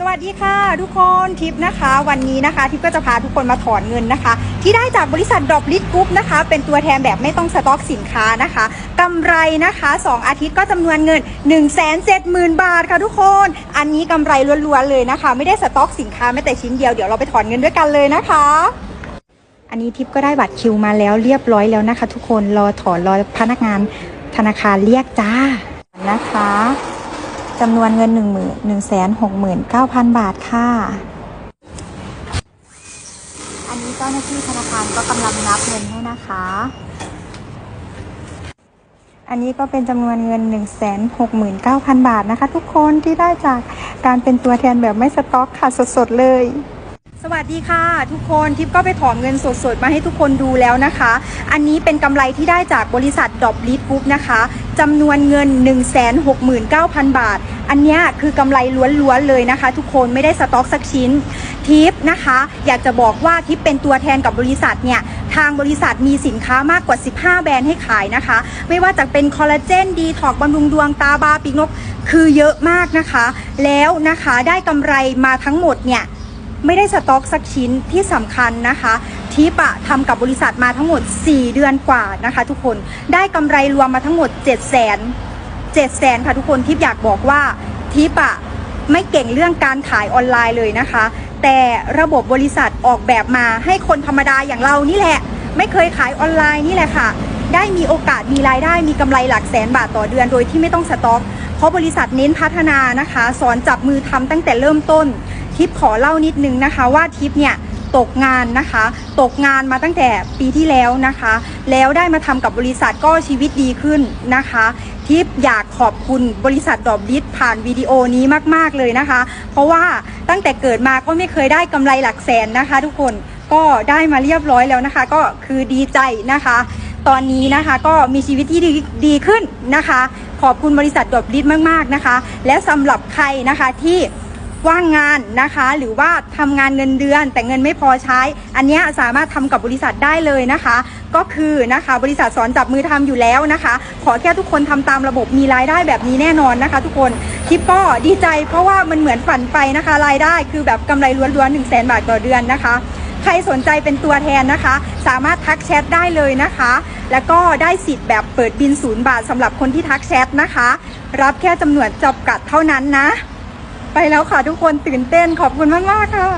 สวัสดีค่ะ ทุกคนทิปนะคะ วันนี้นะคะทิปก็จะพาทุกคนมาถอนเงินนะคะ ที่ได้จากบริษัทดอกลิทกรุ๊ปนะคะ เป็นตัวแทนแบบไม่ต้องสต็อกสินค้านะคะกำไรนะคะ 2 อาทิตย์ก็จำนวนเงิน 1 7 0 0 0 0 บาทค่ะทุกคน อันนี้กำไรล้วนๆเลยนะคะ ไม่ได้สต็อกสินค้าแม้แต่ชิ้นเดียวเดี๋ยวเราไปถอนเงินด้วยกันเลยนะคะอันนี้ทิปก็ได้บัตรคิวมาแล้วเรียบร้อยแล้วนะคะ ทุกคนรอถอนรอพนักงานธนาคารเรียกจ้านะคะ จำนวนเงิน 1 1 6 9 0 0 0 บาทค่ะ อันนี้เจ้าหน้าที่ธนาคารก็กำลังนับเงินให้นะคะ อันนี้ก็เป็นจำนวนเงิน 169,000 บาทนะคะ ทุกคนที่ได้จากการเป็นตัวแทนแบบไม่สต็อกค่ะสดๆเลยสวัสดีค่ะ ทุกคนทิปก็ไปถอนเงินสดๆ มาให้ทุกคนดูแล้วนะคะ อันนี้เป็นกำไรที่ได้จากบริษัทดอบลิทกรุ๊ปนะคะจำนวนเงิน 169,000 บาท อันนี้คือกำไรล้วนๆเลยนะคะ ทุกคนไม่ได้สต็อกสักชิ้นทิปนะคะ อยากจะบอกว่าทิปเป็นตัวแทนกับบริษัทเนี่ยทางบริษัทมีสินค้ามากกว่า 15 แบรนด์ให้ขายนะคะ ไม่ว่าจะเป็นคอลลาเจนดีทอกบำรุงดวงตาบาปีกนก คือเยอะมากนะคะ แล้วนะคะได้กำไรมาทั้งหมดเนี่ย ไม่ได้สต็อกสักชิ้นที่สำคัญนะคะทิปะทำกับบริษัทมาทั้งหมด 4 เดือนกว่านะคะทุกคนได้กำไรรวมมาทั้งหมด 7 0 0 0 0 0 7 0 0 0 0ค่ะทุกคนทิปอยากบอกว่าทิปะไม่เก่งเรื่องการขายออนไลน์เลยนะคะ แต่ระบบบริษัทออกแบบมาให้คนธรรมดาอย่างเรานี่แหละ ไม่เคยขายออนไลน์นี่แหละค่ะ ได้มีโอกาสมีรายได้มีกำไรหลักแสนบาทต่อเดือนโดยที่ไม่ต้องสต็อกเพราะบริษัทเน้นพัฒนานะคะ สอนจับมือทำตั้งแต่เริ่มต้น ทิปขอเล่านิดนึงนะคะว่าทิปเนี่ยตกงานนะคะ ตกงานมาตั้งแต่ปีที่แล้วนะคะ แล้วได้มาทำกับบริษัทก็ชีวิตดีขึ้นนะคะ ทิปอยากขอบคุณบริษัทดอบลิทผ่านวิดีโอนี้มาก ๆเลยนะคะ เพราะว่าตั้งแต่เกิดมาก็ไม่เคยได้กำไรหลักแสนนะคะ ทุกคนก็ได้มาเรียบร้อยแล้วนะคะ ก็คือดีใจนะคะ ตอนนี้นะคะก็มีชีวิตที่ดีดีขึ้นนะคะ ขอบคุณบริษัทดอบลิทมาก ๆนะคะ และสำหรับใครนะคะที่ ว่างงานนะคะ หรือว่าทำงานเงินเดือน แต่เงินไม่พอใช้ อันนี้สามารถทำกับบริษัทได้เลยนะคะ ก็คือนะคะบริษัทสอนจับมือทำอยู่แล้วนะคะ ขอแค่ทุกคนทำตามระบบมีรายได้แบบนี้แน่นอนนะคะ ทุกคนคลิปก็ดีใจเพราะว่ามันเหมือนฝันไปนะคะ รายได้คือแบบกำไรล้วนๆ1 0 0 0 0แบาทต่อเดือนนะคะใครสนใจเป็นตัวแทนนะคะ สามารถทักแชทได้เลยนะคะ แล้วก็ได้สิทธิ์แบบเปิดบินศูนย์บาทสำหรับคนที่ทักแชทนะคะ รับแค่จำนวนจำกัดเท่านั้นนะ ไปแล้วค่ะทุกคนตื่นเต้นขอบคุณมากมากค่ะ